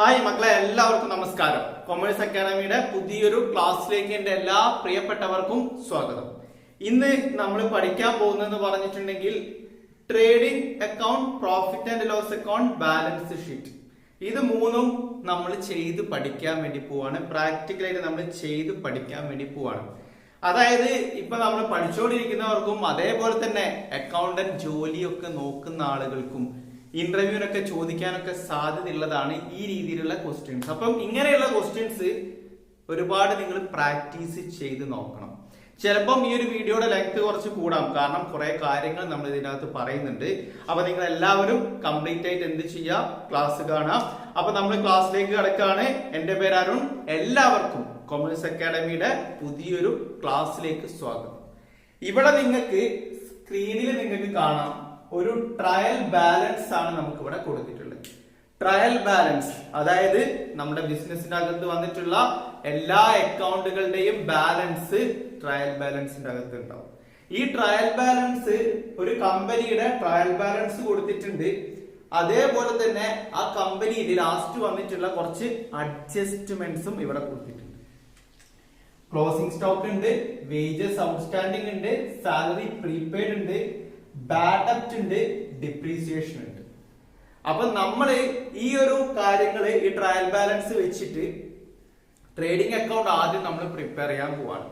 Hi മക്കളെ എല്ലാവർക്കും നമസ്കാരം. കൊമേഴ്സ് അക്കാദമിയുടെ പുതിയൊരു ക്ലാസ്സിലേക്ക് എന്റെ എല്ലാ പ്രിയപ്പെട്ടവർക്കും സ്വാഗതം. ഇന്ന് നമ്മൾ പഠിക്കാൻ പോകുന്നതെന്ന് പറഞ്ഞിട്ടുണ്ടെങ്കിൽ trading account profit and loss account balance sheet ഇത് മൂന്നും നമ്മൾ ചെയ്ത് പഠിക്കാൻ വേണ്ടി പോവാണ്. പ്രാക്ടിക്കലായിട്ട് നമ്മൾ ചെയ്ത് പഠിക്കാൻ വേണ്ടി പോവാണ്. അതായത് ഇപ്പൊ നമ്മൾ പഠിച്ചുകൊണ്ടിരിക്കുന്നവർക്കും അതേപോലെ തന്നെ അക്കൗണ്ടന്റ് ജോലിയൊക്കെ നോക്കുന്ന ആളുകൾക്കും ഇന്റർവ്യൂവിനൊക്കെ ചോദിക്കാനൊക്കെ സാധ്യതയുള്ളതാണ് ഈ രീതിയിലുള്ള ക്വസ്റ്റ്യൻസ് അപ്പം ഇങ്ങനെയുള്ള ക്വസ്റ്റ്യൻസ് ഒരുപാട് നിങ്ങൾ പ്രാക്ടീസ് ചെയ്ത് നോക്കണം. ചിലപ്പം ഈ ഒരു വീഡിയോയുടെ ലെങ്ത് കുറച്ച് കൂടാം. കാരണം കുറെ കാര്യങ്ങൾ നമ്മൾ ഇതിനകത്ത് പറയുന്നുണ്ട്. അപ്പൊ നിങ്ങൾ എല്ലാവരും കംപ്ലീറ്റ് ആയിട്ട് എന്ത് ചെയ്യാം? ക്ലാസ് കാണാം അപ്പൊ നമ്മൾ ക്ലാസ്സിലേക്ക് കിടക്കാണ് എന്റെ പേര് അരുൺ. എല്ലാവർക്കും കൊമേഴ്സ് അക്കാഡമിയുടെ പുതിയൊരു ക്ലാസ്സിലേക്ക് സ്വാഗതം. ഇവിടെ നിങ്ങൾക്ക് സ്ക്രീനിൽ നിങ്ങൾക്ക് കാണാം. ഒരു ട്രയൽ ബാലൻസ് ആണ് നമുക്ക് ഇവിടെ കൊടുത്തിട്ടുള്ളത്. ട്രയൽ ബാലൻസ് അതായത് നമ്മുടെ ബിസിനസിന്റെ അകത്ത് വന്നിട്ടുള്ള എല്ലാ അക്കൗണ്ടുകളുടെയും ബാലൻസ് ട്രയൽ ബാലൻസിന്റെ അകത്ത് ഉണ്ടാവും. ഈ ട്രയൽ ബാലൻസ് ഒരു കമ്പനിയുടെ ട്രയൽ ബാലൻസ് കൊടുത്തിട്ടുണ്ട്. അതേപോലെ തന്നെ ആ കമ്പനിയിൽ ലാസ്റ്റ് വന്നിട്ടുള്ള കുറച്ച് അഡ്ജസ്റ്റ്മെന്റ്സും ഇവിടെ കൊടുത്തിട്ടുണ്ട്. ക്ലോസിംഗ് സ്റ്റോക്ക് ഉണ്ട് വേജസ് ഔട്ട്സ്റ്റാൻഡിംഗ് ഉണ്ട് സാലറി പ്രീപെയ്ഡ് ഉണ്ട് ബാഡ് ഉണ്ട് ഡിപ്രീസിയേഷൻ ഉണ്ട്. അപ്പൊ നമ്മൾ ഈ ഒരു കാര്യങ്ങൾ ഈ ട്രയൽ ബാലൻസ് വെച്ചിട്ട് ട്രേഡിംഗ് അക്കൗണ്ട് ആദ്യം നമ്മൾ പ്രിപ്പയർ ചെയ്യാൻ പോവാണ്.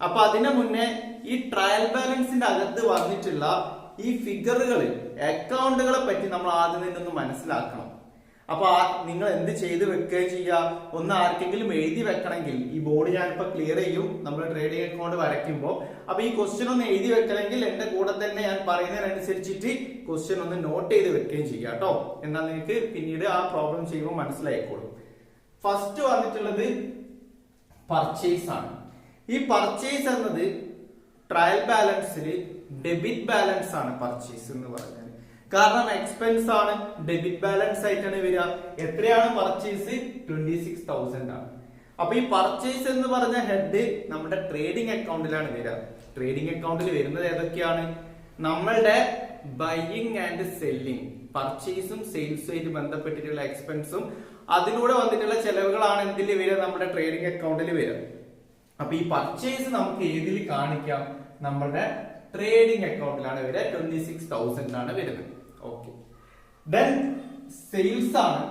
അപ്പൊ അതിനു മുന്നേ ഈ ട്രയൽ ബാലൻസിന്റെ അകത്ത് വന്നിട്ടുള്ള ഈ ഫിഗറുകൾ അക്കൗണ്ടുകളെ പറ്റി നമ്മൾ ആദ്യം നിന്നൊന്ന് മനസ്സിലാക്കണം. അപ്പൊ നിങ്ങൾ എന്ത് ചെയ്ത് വെക്കുകയും ചെയ്യുക ഒന്ന് ആർക്കെങ്കിലും എഴുതി വെക്കണമെങ്കിൽ ഈ ബോർഡ് ഞാനിപ്പോ ക്ലിയർ ചെയ്യും. നമ്മൾ ട്രേഡിംഗ് അക്കൗണ്ട് വരയ്ക്കുമ്പോൾ അപ്പൊ ഈ ക്വസ്റ്റ്യൻ ഒന്ന് എഴുതി വെക്കണമെങ്കിൽ എന്റെ കൂടെ തന്നെ ഞാൻ പറയുന്നതിനനുസരിച്ചിട്ട് ക്വസ്റ്റ്യൻ ഒന്ന് നോട്ട് ചെയ്ത് വെക്കുകയും ചെയ്യുക കേട്ടോ. എന്നാൽ നിങ്ങൾക്ക് പിന്നീട് ആ പ്രോബ്ലം ചെയ്യുമ്പോൾ മനസ്സിലായിക്കോളും. ഫസ്റ്റ് വന്നിട്ടുള്ളത് പർച്ചേസ് ആണ്. ഈ പർച്ചേസ് എന്നത് ട്രയൽ ബാലൻസിൽ ഡെബിറ്റ് ബാലൻസ് ആണ് പർച്ചേസ് എന്ന് പറഞ്ഞാൽ കാരണം എക്സ്പെൻസ് ആണ് ഡെബിറ്റ് ബാലൻസ് ആയിട്ടാണ് വരിക. എത്രയാണ് പർച്ചേസ് ട്വന്റി സിക്സ് തൗസൻഡ് ആണ്. അപ്പൊ ഈ പർച്ചേസ് എന്ന് പറഞ്ഞ ഹെഡ് നമ്മുടെ ട്രേഡിംഗ് അക്കൗണ്ടിലാണ് വരിക. ട്രേഡിംഗ് അക്കൗണ്ടിൽ വരുന്നത് ഏതൊക്കെയാണ്? നമ്മളുടെ ബൈയിങ് ആൻഡ് സെല്ലിങ് പർച്ചേസും സെയിൽസുമായിട്ട് ബന്ധപ്പെട്ടിട്ടുള്ള എക്സ്പെൻസും അതിലൂടെ വന്നിട്ടുള്ള ചെലവുകളാണ് എന്തിൽ വരിക? നമ്മുടെ ട്രേഡിംഗ് അക്കൗണ്ടിൽ വരിക. അപ്പൊ ഈ പർച്ചേസ് നമുക്ക് ഏതിൽ കാണിക്കാം? നമ്മളുടെ ട്രേഡിംഗ് അക്കൗണ്ടിലാണ് വരിക. ട്വന്റി സിക്സ് തൗസൻഡ് ആണ് വരുന്നത്. ഓക്കെ ദെൻ സെയിൽസ് ആണ്.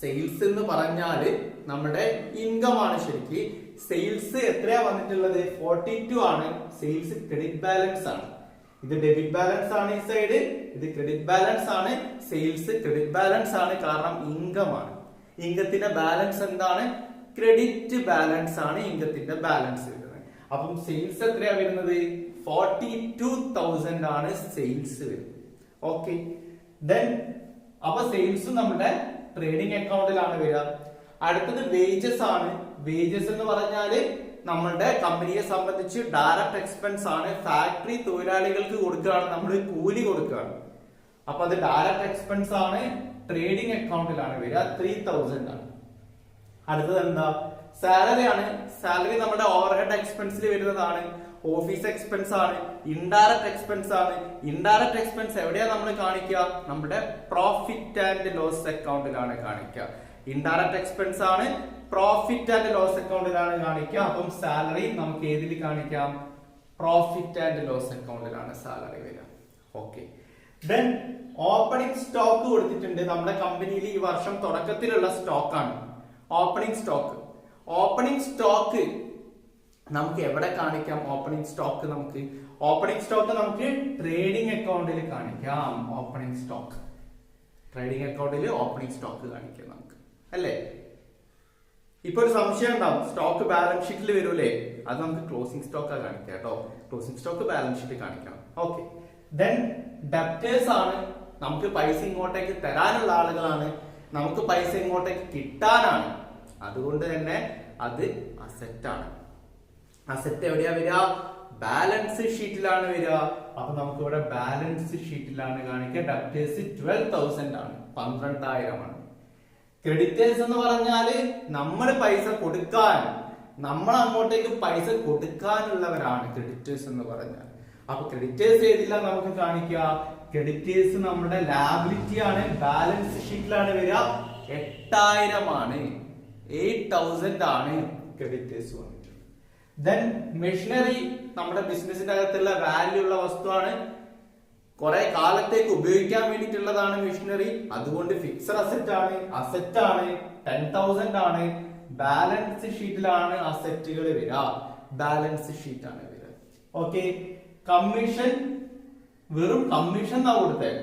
സെയിൽസ് എന്ന് പറഞ്ഞാൽ നമ്മുടെ ഇൻകം ആണ് ശരിക്ക്. സെയിൽസ് എത്രയാ വന്നിട്ടുള്ളത്? ഫോർട്ടി ടു ആണ്. സെയിൽസ് ക്രെഡിറ്റ് ബാലൻസ് ആണ്. ഇത് ഡെബിറ്റ് ബാലൻസ് ആണ് ഈ സൈഡ് ഇത് ക്രെഡിറ്റ് ബാലൻസ് ആണ്. സെയിൽസ് ക്രെഡിറ്റ് ബാലൻസ് ആണ്. കാരണം ഇൻകം ആണ്. ഇൻകത്തിന്റെ ബാലൻസ് എന്താണ്? ക്രെഡിറ്റ് ബാലൻസ് ആണ് ഇൻകത്തിന്റെ ബാലൻസ് വരുന്നത്. അപ്പം സെയിൽസ് എത്രയാ വരുന്നത്? ഫോർട്ടി ടു തൗസൻഡ് ആണ് സെയിൽസ് വരുന്നത്. ഓക്കെ ദെൻ അപ്പൊ സെയിൽസ് നമ്മുടെ ട്രേഡിംഗ് അക്കൗണ്ടിലാണ് വരിക. അടുത്തത് വേജസ് ആണ്. വേജസ് എന്ന് പറഞ്ഞാൽ നമ്മളുടെ കമ്പനിയെ സംബന്ധിച്ച് ഡയറക്റ്റ് എക്സ്പെൻസ് ആണ്. ഫാക്ടറി തൊഴിലാളികൾക്ക് കൊടുക്കുകയാണ്. നമ്മൾ കൂലി കൊടുക്കുകയാണ്. അപ്പൊ അത് ഡയറക്റ്റ് എക്സ്പെൻസ് ആണ്. ട്രേഡിംഗ് അക്കൗണ്ടിലാണ് വരിക. ത്രീ തൗസൻഡ് ആണ്. അടുത്തത് എന്താ? സാലറി ആണ്. സാലറി നമ്മുടെ ഓവർഹെഡ് എക്സ്പെൻസിൽ വരുന്നതാണ്. ഓഫീസ് എക്സ്പെൻസ് ആണ്. ഇൻഡയറക്റ്റ് എക്സ്പെൻസ് ആണ്. ഇൻഡയറക്റ്റ് എക്സ്പെൻസ് എവിടെയാണ് നമ്മൾ കാണിക്കുക? നമ്മുടെ പ്രോഫിറ്റ് ആൻഡ് ലോസ് അക്കൗണ്ടിലാണ് കാണിക്കുക. ഇൻഡയറക്റ്റ് എക്സ്പെൻസ് ആണ്. പ്രോഫിറ്റ് ആൻഡ് ലോസ് അക്കൗണ്ടിലാണ് കാണിക്കുക. അപ്പം സാലറി നമുക്ക് ഏതിൽ കാണിക്കാം? പ്രോഫിറ്റ് ആൻഡ് ലോസ് അക്കൗണ്ടിലാണ് സാലറി വരിക. ഓക്കെ ദെൻ ഓപ്പണിംഗ് സ്റ്റോക്ക് കൊടുത്തിട്ടുണ്ട്. നമ്മുടെ കമ്പനിയിൽ ഈ വർഷം തുടക്കത്തിലുള്ള സ്റ്റോക്കാണ് ഓപ്പണിംഗ് സ്റ്റോക്ക് ഓപ്പണിംഗ് സ്റ്റോക്ക് നമുക്ക് എവിടെ കാണിക്കാം? ഓപ്പണിംഗ് സ്റ്റോക്ക് നമുക്ക്. ഓപ്പണിംഗ് സ്റ്റോക്ക് നമുക്ക് ട്രേഡിംഗ് അക്കൗണ്ടിൽ കാണിക്കാം. ഓപ്പണിംഗ് സ്റ്റോക്ക് ട്രേഡിംഗ് അക്കൗണ്ടിൽ ഓപ്പണിംഗ് സ്റ്റോക്ക് കാണിക്കാം അല്ലേ? ഇപ്പൊ ഒരു സംശയം ഉണ്ടാവും. സ്റ്റോക്ക് ബാലൻസ് ഷീറ്റിൽ വരൂലേ? അത് നമുക്ക് ക്ലോസിംഗ് സ്റ്റോക്ക് കാണിക്കാം കേട്ടോ. ക്ലോസിംഗ് സ്റ്റോക്ക് ബാലൻസ് ഷീറ്റ് കാണിക്കണം ഓക്കെ ദെൻ ഡെപ്റ്റേഴ്സ് ആണ് നമുക്ക് പൈസ ഇങ്ങോട്ടേക്ക് തരാനുള്ള ആളുകളാണ്. നമുക്ക് പൈസ ഇങ്ങോട്ടേക്ക് കിട്ടാനാണ്. അതുകൊണ്ട് തന്നെ അത് അസറ്റ് ആണ്. അസറ്റ് എവിടെയാ വരിക? ബാലൻസ് ഷീറ്റിലാണ് വരിക. അപ്പൊ നമുക്ക് ഇവിടെ ബാലൻസ് ഷീറ്റിലാണ് കാണിക്കുക. ഡെപ്റ്റേഴ്സ് ട്വൽവ് തൗസൻഡ് ആണ്. പന്ത്രണ്ടായിരമാണ്. ക്രെഡിറ്റേഴ്സ് എന്ന് പറഞ്ഞാൽ നമ്മൾ പൈസ കൊടുക്കാൻ നമ്മൾ അങ്ങോട്ടേക്ക് പൈസ കൊടുക്കാനുള്ളവരാണ് ക്രെഡിറ്റേഴ്സ് എന്ന് പറഞ്ഞാൽ അപ്പൊ ക്രെഡിറ്റേഴ്സ് ഏതില്ല നമുക്ക് കാണിക്കുക? ക്രെഡിറ്റേഴ്സ് നമ്മുടെ ലാബിലിറ്റി ആണ് ബാലൻസ് ഷീറ്റിലാണ് വരിക. എട്ടായിരമാണ് എയ്റ്റ് തൗസൻഡ് ആണ് ക്രെഡിറ്റേഴ്സ് വന്നിട്ടുള്ളത്. ദെൻ മെഷീനറി നമ്മുടെ ബിസിനസിന്റെ അകത്തുള്ള വാല്യൂ ഉള്ള വസ്തുവാണ് കുറെ കാലത്തേക്ക് ഉപയോഗിക്കാൻ വേണ്ടിയിട്ടുള്ളതാണ് മെഷീനറി അതുകൊണ്ട് ഫിക്സഡ് അസറ്റ് ആണ് അസറ്റ് ആണ് ടെൻ തൗസൻഡ് ആണ്. ബാലൻസ് ഷീറ്റിലാണ് അസറ്റുകൾ വരിക ബാലൻസ് ഷീറ്റ് ആണ് വരിക ഓക്കെ കമ്മീഷൻ വെറും കമ്മീഷൻ എന്നാ കൊടുത്തത്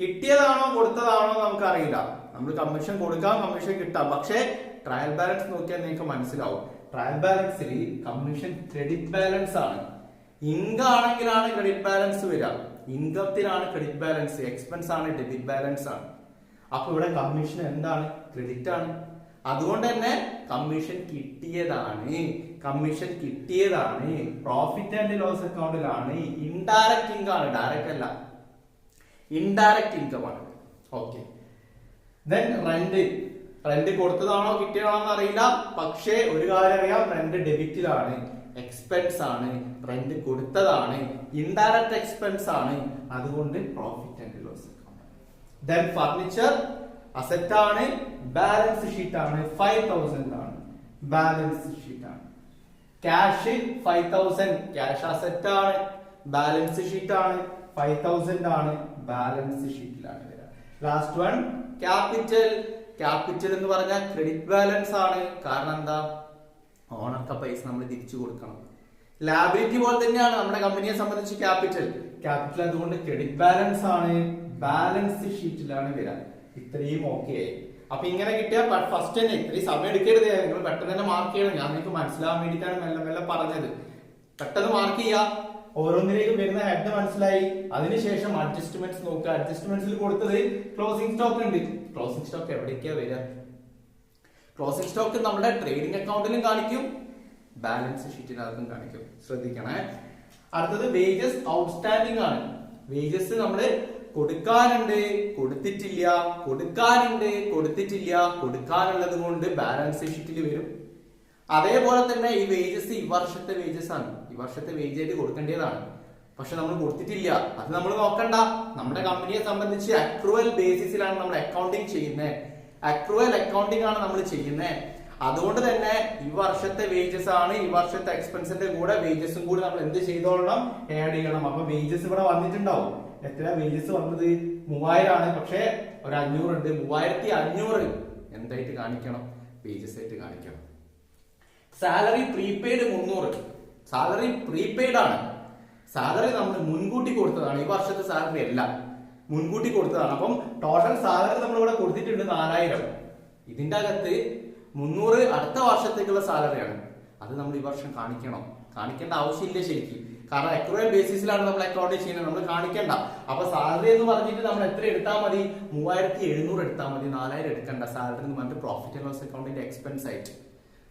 കിട്ടിയതാണോ കൊടുത്തതാണോ നമുക്കറിയില്ല. നമ്മൾ കമ്മീഷൻ കൊടുക്കാം കമ്മീഷൻ കിട്ടാം. പക്ഷേ ട്രയൽ ബാലൻസ് നോക്കിയാൽ നിങ്ങൾക്ക് മനസ്സിലാവും. ട്രയൽ ബാലൻസിൽ കമ്മീഷൻ ക്രെഡിറ്റ് ബാലൻസ് ആണ്. ഇങ്കാണെങ്കിലാണ് ക്രെഡിറ്റ് ബാലൻസ് വരിക ഇൻകത്തിനാണ് ക്രെഡിറ്റ് ബാലൻസ് എക്സ്പെൻസ് ആണ് ഡെബിറ്റ് ബാലൻസ് ആണ്. അപ്പൊ ഇവിടെ കമ്മീഷൻ എന്താണ്? ക്രെഡിറ്റ് ആണ്. അതുകൊണ്ട് തന്നെ കമ്മീഷൻ കിട്ടിയതാണ്. കമ്മീഷൻ കിട്ടിയതാണ്. പ്രോഫിറ്റ് ആൻഡ് ലോസ് അക്കൗണ്ടിലാണ് ഇൻഡയറക്റ്റ് ഇൻകം ആണ് ഡയറക്റ്റ് അല്ല. ഇൻഡയറക്റ്റ് ഇൻകം ആണ്. ഓക്കെ ദെൻ റെന്റ് റെന്റ് കൊടുത്തതാണോ കിട്ടിയതാണോ എന്ന് അറിയില്ല. പക്ഷേ ഒരു കാര്യം അറിയാം റെന്റ് ഡെബിറ്റിലാണ് എക്സ്പെൻസ് ആണ് റെന്റ് കൊടുത്തതാണ് ഇൻഡയറക്റ്റ് എക്സ്പെൻസ് ആണ്. അതുകൊണ്ട് profit and loss account then furniture asset ആണ് ബാലൻസ് ഷീറ്റ് ആണ് ഫൈവ് തൗസൻഡ് ആണ്. ബാലൻസ് ഷീറ്റ് ആണ്. Cash five thousand cash asset ആണ് ബാലൻസ് ഷീറ്റ് ആണ് ഫൈവ് തൗസൻഡ് ആണ് ബാലൻസ് ഷീറ്റിലാണ് ലാസ്റ്റ് വൺ ക്യാപിറ്റൽ ക്യാപിറ്റൽ എന്ന് പറഞ്ഞാൽ ക്രെഡിറ്റ് ബാലൻസ് ആണ്. കാരണം എന്താ? ഓണർക്ക പൈസ നമ്മൾ തിരിച്ചു കൊടുക്കണം. ലാബിലിറ്റി പോലെ തന്നെയാണ് നമ്മുടെ കമ്പനിയെ സംബന്ധിച്ച് ക്യാപിറ്റൽ ക്യാപിറ്റൽ അതുകൊണ്ട് ക്രെഡിറ്റ് ബാലൻസ് ആണ് ബാലൻസ് ഷീറ്റിലാണ് വരിക. ഇത്രയും ഓക്കെ ആയി. അപ്പൊ ഇങ്ങനെ കിട്ടിയ ഫസ്റ്റ് തന്നെ ഇത്രയും സമയം എടുക്കരുത്. നിങ്ങൾ പെട്ടെന്ന് തന്നെ മാർക്ക് ചെയ്യണം. ഞാൻ നിങ്ങൾക്ക് മനസ്സിലാവാൻ വേണ്ടിയിട്ടാണ് മെല്ലെ മെല്ലെ പറഞ്ഞത്. പെട്ടെന്ന് മാർക്ക് ചെയ്യുക ഓരോന്നിലേക്കും വരുന്ന ഹെഡ് മനസ്സിലായി. അതിനുശേഷം അഡ്ജസ്റ്റ്മെന്റ്സ് നോക്കുക. അഡ്ജസ്റ്റ്മെന്റ്സിൽ കൊടുത്തത് ക്ലോസിംഗ് സ്റ്റോക്ക് ഉണ്ട്. ക്ലോസിംഗ് സ്റ്റോക്ക് എവിടേക്കാ വരിക? ക്ലോസിംഗ് സ്റ്റോക്ക് നമ്മുടെ ട്രേഡിംഗ് അക്കൗണ്ടിലും കാണിക്കും. ബാലൻസ് ഷീറ്റിനകത്തും കാണിക്കും. ശ്രദ്ധിക്കണേ. അടുത്തത് വേജസ് ഔട്ട്സ്റ്റാൻഡിംഗ് ആണ്. വേജസ് നമ്മൾ കൊടുക്കാനുണ്ട് കൊടുത്തിട്ടില്ല കൊടുക്കാനുണ്ട് കൊടുത്തിട്ടില്ല കൊടുക്കാനുള്ളത് കൊണ്ട് ബാലൻസ് ഷീറ്റിൽ വരും. അതേപോലെ തന്നെ ഈ വേജസ് ഈ വർഷത്തെ വേജസ് ആണ്. ഈ വർഷത്തെ വേജ് ആയിട്ട് കൊടുക്കേണ്ടതാണ്. പക്ഷെ നമ്മൾ കൊടുത്തിട്ടില്ല. അത് നമ്മൾ നോക്കണ്ട. നമ്മുടെ കമ്പനിയെ സംബന്ധിച്ച് അക്രുവൽ ബേസിസിലാണ് നമ്മൾ അക്കൗണ്ടിങ് ചെയ്യുന്നത്. അക്രൂവൽ അക്കൗണ്ടിങ് ആണ് നമ്മൾ ചെയ്യുന്നത് അതുകൊണ്ട് തന്നെ ഈ വർഷത്തെ വേജസ് ആണ് ഈ വർഷത്തെ എക്സ്പെൻസിന്റെ കൂടെ വേജസും കൂടി നമ്മൾ എന്ത് ചെയ്തോളണം? ആഡ് ചെയ്യണം. അപ്പൊ വേജസ് ഇവിടെ വന്നിട്ടുണ്ടാവും. എത്ര വേജസ് വന്നത്? മൂവായിരം ആണ്. പക്ഷെ ഒരു അഞ്ഞൂറ് ഉണ്ട്. മൂവായിരത്തി അഞ്ഞൂറ്. എന്തായിട്ട് കാണിക്കണം? വേജസ് ആയിട്ട് കാണിക്കണം. സാലറി പ്രീപെയ്ഡ് മുന്നൂറ്. സാലറി പ്രീപെയ്ഡ് ആണ്. സാലറി നമ്മൾ മുൻകൂട്ടി കൊടുത്തതാണ്. ഈ വർഷത്തെ സാലറി അല്ല. മുൻകൂട്ടി കൊടുത്തതാണ്. അപ്പം ടോട്ടൽ സാലറി നമ്മൾ ഇവിടെ കൊടുത്തിട്ടുണ്ട് നാലായിരം. ഇതിന്റെ അകത്ത് മുന്നൂറ് അടുത്ത വർഷത്തേക്കുള്ള സാലറിയാണ് അത് നമ്മൾ ഈ വർഷം കാണിക്കണം. കാണിക്കേണ്ട ആവശ്യമില്ല ശരിക്കും. കാരണം അക്രൂവൽ ബേസിസിലാണ് നമ്മൾ അക്കൗണ്ട് ചെയ്യുന്നത്. നമ്മൾ കാണിക്കണ്ട. അപ്പൊ സാലറി എന്ന് പറഞ്ഞിട്ട് നമ്മൾ എത്ര എടുത്താൽ മതി? മൂവായിരത്തി എഴുന്നൂറ് എടുത്താൽ മതി. നാലായിരം എടുക്കണ്ട. സാലറി എന്ന് പറഞ്ഞിട്ട് പ്രോഫിറ്റ് ആൻഡ് ലോസ് അക്കൗണ്ടിന്റെ എക്സ്പെൻസ് ആയിട്ട്.